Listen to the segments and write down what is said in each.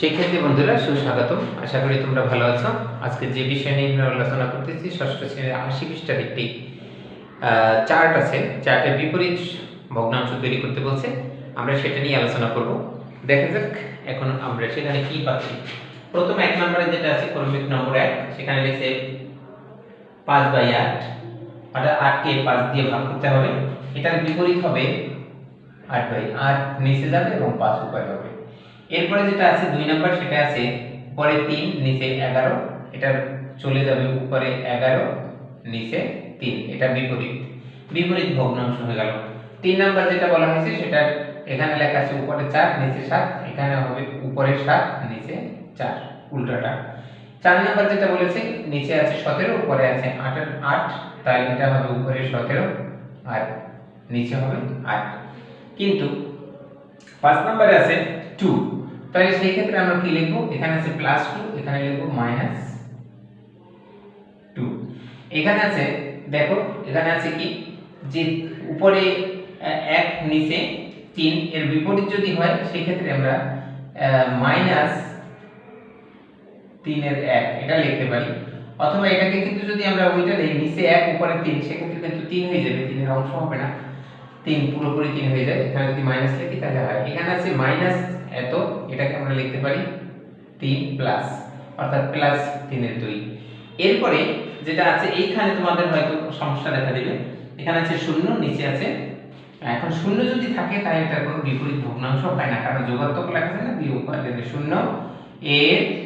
সেই ক্ষেত্রে বন্ধুরা সুস্বাগতম। আশা করি তোমরা ভালো আছো। আজকে যে বিষয় নিয়ে আমরা আলোচনা করতেছি, ষষ্ঠ শ্রেণির আশি পৃষ্ঠার একটি চার্ট আছে। চার্টের বিপরীত ভগ্নাংশ তৈরি করতে বলছে। আমরা সেটা নিয়ে আলোচনা করব। দেখা যাক এখন আমরা সেখানে কি পাচ্ছি। প্রথম এক নম্বরে যেটা আছে ক্রমিক নম্বর এক, সেখানে লিখছে পাঁচ বাই আট। অর্থাৎ আটকে পাঁচ দিয়ে ভাগ করতে হবে। এটার বিপরীত হবে আট বাই আট, নিচে যাবে এবং পাঁচ উপরে হবে এরপরে যেটা আছে, দুই নাম্বার সেটা আছে উপরে তিন, নিচে এগারো, এটা চলে যাবে উপরে এগারো, নিচে তিন, এটা বিপরীত। বিপরীত ভগ্নাংশ হয়ে গেল। তিন নাম্বার যেটা বলা হয়েছে, সেটা এখানে লেখা আছে উপরে চার, নিচে সাত, এখানে হবে উপরে সাত, নিচে চার, উল্টাটা। চার নাম্বার যেটা বলেছে, নিচে আছে সতেরো, উপরে আছে আটের আট, তাহলে এটা হবে উপরে সতেরো, আর নিচে হবে আট। কিন্তু পাঁচ নাম্বারে আছে টু তাহলে সেই ক্ষেত্রে আমরা কি লিখব? এখানে আছে প্লাস টু এখানে লিখব মাইনাস টু এখানে আছে, দেখো, এখানে আছে কি? যে উপরে এক, নিচে তিন, এর বিপরীত যদি হয় সেই ক্ষেত্রে আমরা মাইনাস তিনের এক, এটা লিখতে পারি। অথবা এটাকে কিন্তু যদি আমরা ওইটা দিই, নিচে এক, উপরে তিন, সেক্ষেত্রে কিন্তু তিন হয়ে যাবে, তিনের অংশ হবে না। তিন পুরোপুরি তিন হয়ে যায়। এখানে যদি মাইনাস লিখি তাহলে হয়। এখানে আছে মাইনাস এত, এটাকে আমরা লিখতে পারি তিন প্লাস অর্থাৎ প্লাস তিনের দুই। এরপরে যেটা আছে, এইখানে তোমাদের হয়তো সমস্যা দেখা দিবে। এখানে আছে শূন্য, নিচে আছে এখন শূন্য যদি থাকে, তাহলে এটার কোনো বিপরীত ভগ্নাংশ হয় না। কারণ যোগাত্মক লেখা আছে না, বিয়োগ শূন্য। এর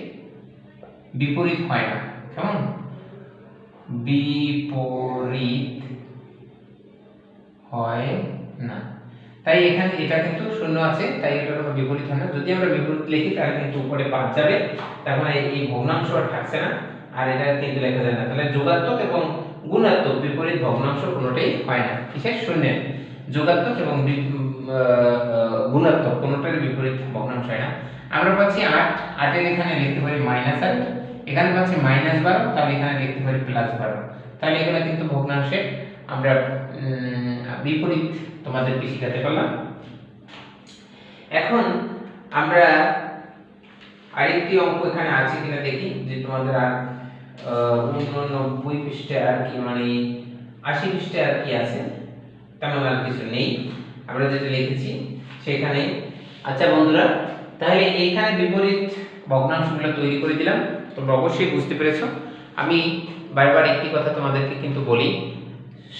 বিপরীত হয় না। কেমন? বিপরীত হয় না। তাই এখানে এটা কিন্তু শূন্য আছে, তাই এটা কোনো বিপরীত হয় না। যদি আমরা বিপরীত লিখি, তাহলে কিন্তু উপরে পাঁচ যাবে। তার মানে এই ভগ্নাংশ থাকছে না। আর এটা কিন্তু লেখা যায় না। তাহলে যোগাত্মক এবং গুণাত্মক বিপরীত ভগ্নাংশ কোনোটাই হয় না। কিসের শূন্যের যোগাত্মক এবং গুণাত্মক কোনোটার বিপরীত ভগ্নাংশ হয় না। আমরা পাচ্ছি আট। আটের এখানে লিখতে পারি মাইনাস আট। এখানে পাচ্ছি মাইনাস বারো। তাহলে এখানে লিখতে পারি প্লাস বারো। তাহলে এগুলো কিন্তু ভগ্নাংশের আমরা বিপরীত তোমাদেরকে শিখাতে পারলাম। এখন আমরা আরেকটি অঙ্ক এখানে আছে কিনা দেখি, যে তোমাদের আর উননব্বই পৃষ্ঠে আর কি মানে আশি পৃষ্ঠে আর কি আছে তেমন আর কিছু নেই। আমরা যেটা লিখেছি সেখানে আচ্ছা বন্ধুরা, তাহলে এইখানে বিপরীত ভগ্নাংশগুলো তৈরি করে দিলাম, তোমরা অবশ্যই বুঝতে পেরেছ। আমি বারবার একটি কথা তোমাদেরকে কিন্তু বলি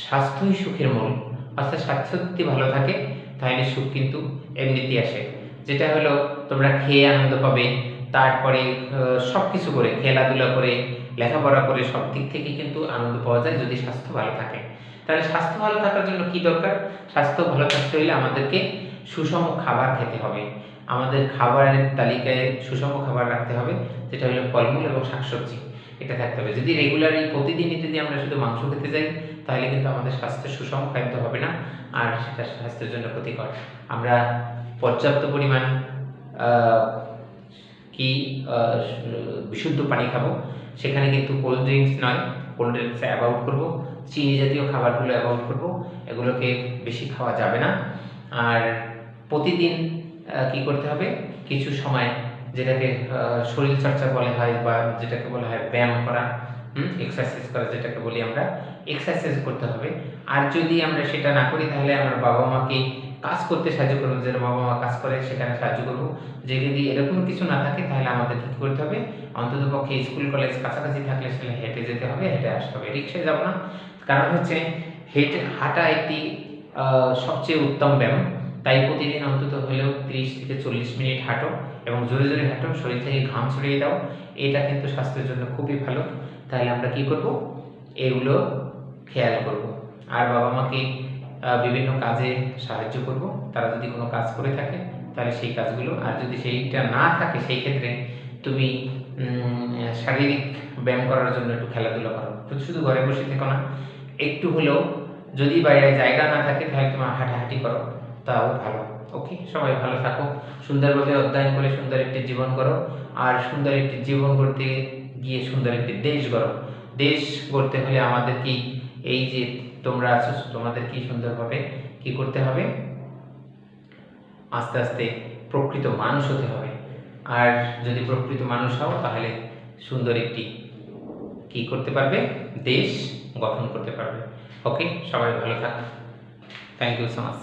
স্বাস্থ্যই সুখের মূল। অর্থাৎ স্বাস্থ্য যদি ভালো থাকে, তাহলে সুখ কিন্তু এমনিতেই আসে। যেটা হলো, তোমরা খেয়ে আনন্দ পাবে, তারপরে সব কিছু করে, খেলাধুলা করে, লেখাপড়া করে সব দিক থেকে কিন্তু আনন্দ পাওয়া যায় যদি স্বাস্থ্য ভালো থাকে। তাহলে স্বাস্থ্য ভালো থাকার জন্য কি দরকার? স্বাস্থ্য ভালো থাকতে হলে আমাদেরকে সুষম খাবার খেতে হবে। আমাদের খাবারের তালিকায় সুষম খাবার রাখতে হবে, যেটা হলো ফলমূল এবং শাকসবজি। এটা থাকতে হবে। যদি রেগুলারলি প্রতিদিনই যদি আমরা শুধু মাংস খেতে যাই, তাহলে কিন্তু আমাদের স্বাস্থ্য সুষম খাদ্য হবে না, আর সেটা স্বাস্থ্যের জন্য ক্ষতিকর। আমরা পর্যাপ্ত পরিমাণ কি বিশুদ্ধ পানি খাব। সেখানে কিন্তু কোল্ড ড্রিঙ্কস নয় কোল্ড ড্রিঙ্কস অ্যাভয়েড করব। চিনি জাতীয় খাবারগুলো অ্যাভয়েড করব। এগুলোকে বেশি খাওয়া যাবে না। আর প্রতিদিন কি করতে হবে? কিছু সময় যেটাকে শরীর চর্চা বলা হয় বা যেটাকে বলা হয় ব্যায়াম করা এক্সারসাইজ করা যেটাকে বলি আমরা এক্সারসাইজ করতে হবে। আর যদি আমরা সেটা না করি, তাহলে আমার বাবা মাকে কাজ করতে সাহায্য করব, যেন বাবা মা কাজ করে, সেখানে সাহায্য করব। যে যদি এরকম কিছু না থাকে, তাহলে আমাদের কি করতে হবে? অন্তত পক্ষে স্কুল কলেজ কাছাকাছি থাকলে সেটা হেঁটে যেতে হবে, হেঁটে আসতে হবে। রিক্সায় যাব না। কারণ হচ্ছে, হেঁটে, হাঁটা একটি সবচেয়ে উত্তম ব্যায়াম। তাই প্রতিদিন অন্তত হলেও তিরিশ থেকে চল্লিশ মিনিট হাঁটো। এবং জোরে জোরে হাঁটো, শরীর থেকে ঘাম ছড়িয়ে দাও। এটা কিন্তু স্বাস্থ্যের জন্য খুবই ভালো। তাহলে আমরা কি করব? এগুলো খেয়াল করব। আর বাবা মাকে বিভিন্ন কাজে সাহায্য করব। তারা যদি কোনো কাজ করে থাকে, তাহলে সেই কাজগুলো। আর যদি সেইটা না থাকে, সেই ক্ষেত্রে তুমি শারীরিক ব্যায়াম করার জন্য একটু খেলাধুলা করো। শুধু ঘরে বসে থেকো না। একটু হলেও যদি বাইরে জায়গা না থাকে, তাহলে তোমার হাঁটাহাঁটি করো। তাও ভালো। ওকে সবাই ভালো থাকো। সুন্দরভাবে অধ্যয়ন করে সুন্দর একটি জীবন করো। আর সুন্দর একটি জীবন করতে গিয়ে সুন্দর একটি দেশ গড়ো। দেশ গড়তে হলে আমাদের কি, এই যে তোমরা আছো, তোমাদের কি সুন্দরভাবে কি করতে হবে? আস্তে আস্তে প্রকৃত মানুষ হতে হবে। আর যদি প্রকৃত মানুষ হও, তাহলে সুন্দর একটি কি করতে পারবে? দেশ গঠন করতে পারবে। ওকে সবাই ভালো থাক। Thank you so much